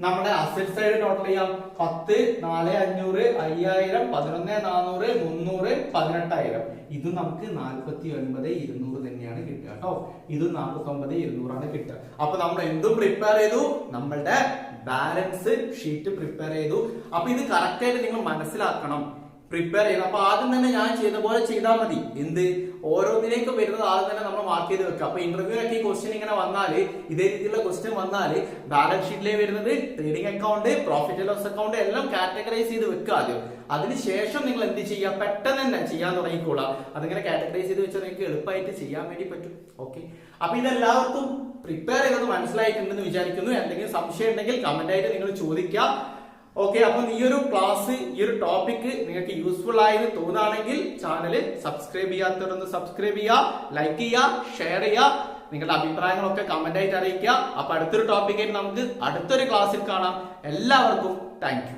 നമ്മുടെ അസറ്റ് സൈഡ് ടോട്ടൽ ചെയ്യാം. പത്ത് നാല് അഞ്ഞൂറ് അയ്യായിരം പതിനൊന്ന് നാനൂറ് മുന്നൂറ് പതിനെട്ടായിരം. ഇത് നമുക്ക് നാൽപ്പത്തി ഒൻപത് ഇരുന്നൂറ് തന്നെയാണ് കിട്ടുക കേട്ടോ. ഇത് നാൽപ്പത്തി ഒമ്പത് ഇരുന്നൂറാണ് കിട്ടുക. അപ്പൊ നമ്മൾ എന്തും പ്രിപ്പയർ ചെയ്തു. നമ്മളുടെ ബാലൻസ് ഷീറ്റ് പ്രിപ്പയർ ചെയ്തു. അപ്പൊ ഇത് കറക്റ്റ് ആയിട്ട് നിങ്ങൾ മനസ്സിലാക്കണം. പ്രിപ്പയർ ചെയ്യണം. അപ്പൊ ആദ്യം തന്നെ ഞാൻ ചെയ്ത പോലെ ചെയ്താൽ മതി. എന്ത്? ഓരോന്നിലേക്കും വരുന്നത് ആദ്യം തന്നെ നമ്മൾ മാർക്ക് ചെയ്ത് വെക്കുക. അപ്പൊ ഇന്റർവ്യൂലൊക്കെ ഈ ക്വസ്റ്റ്യൻ ഇങ്ങനെ വന്നാൽ ഇതേ രീതിയിലുള്ള ക്വസ്റ്റ്യൻ വന്നാൽ ബാലൻസ് ഷീറ്റിലേ വരുന്നത് trading account profit loss account എല്ലാം കാറ്റഗറൈസ് ചെയ്ത് വെക്കുക ആദ്യം. അതിനുശേഷം നിങ്ങൾ എന്ത് ചെയ്യുക? പെട്ടെന്ന് തന്നെ ചെയ്യാൻ തുടങ്ങിക്കോളാം അതിങ്ങനെ കാറ്റഗറൈസ് ചെയ്ത് വെച്ചാൽ നിങ്ങൾക്ക് എളുപ്പമായിട്ട് ചെയ്യാൻ വേണ്ടി പറ്റും. ഓക്കെ അപ്പൊ ഇതെല്ലാവർക്കും പ്രിപ്പയർ ചെയ്തത് മനസ്സിലായിട്ടുണ്ടെന്ന് വിചാരിക്കുന്നു. എന്തെങ്കിലും സംശയം ഉണ്ടെങ്കിൽ കമന്റ് ആയിട്ട് നിങ്ങൾ ചോദിക്കുക. ഓക്കെ അപ്പം ഈ ഒരു ക്ലാസ് ഈ ഒരു ടോപ്പിക് നിങ്ങൾക്ക് യൂസ്ഫുൾ ആയെന്ന് തോന്നുകയാണെങ്കിൽ ചാനൽ സബ്സ്ക്രൈബ് ചെയ്യാത്തവരൊന്ന് സബ്സ്ക്രൈബ് ചെയ്യുക ലൈക്ക് ചെയ്യുക ഷെയർ ചെയ്യുക നിങ്ങളുടെ അഭിപ്രായങ്ങളൊക്കെ കമന്റ് ആയിട്ട് അറിയിക്കുക. അപ്പൊ അടുത്തൊരു ടോപ്പിക്കായിട്ട് നമുക്ക് അടുത്തൊരു ക്ലാസ്സിൽ കാണാം. എല്ലാവർക്കും താങ്ക്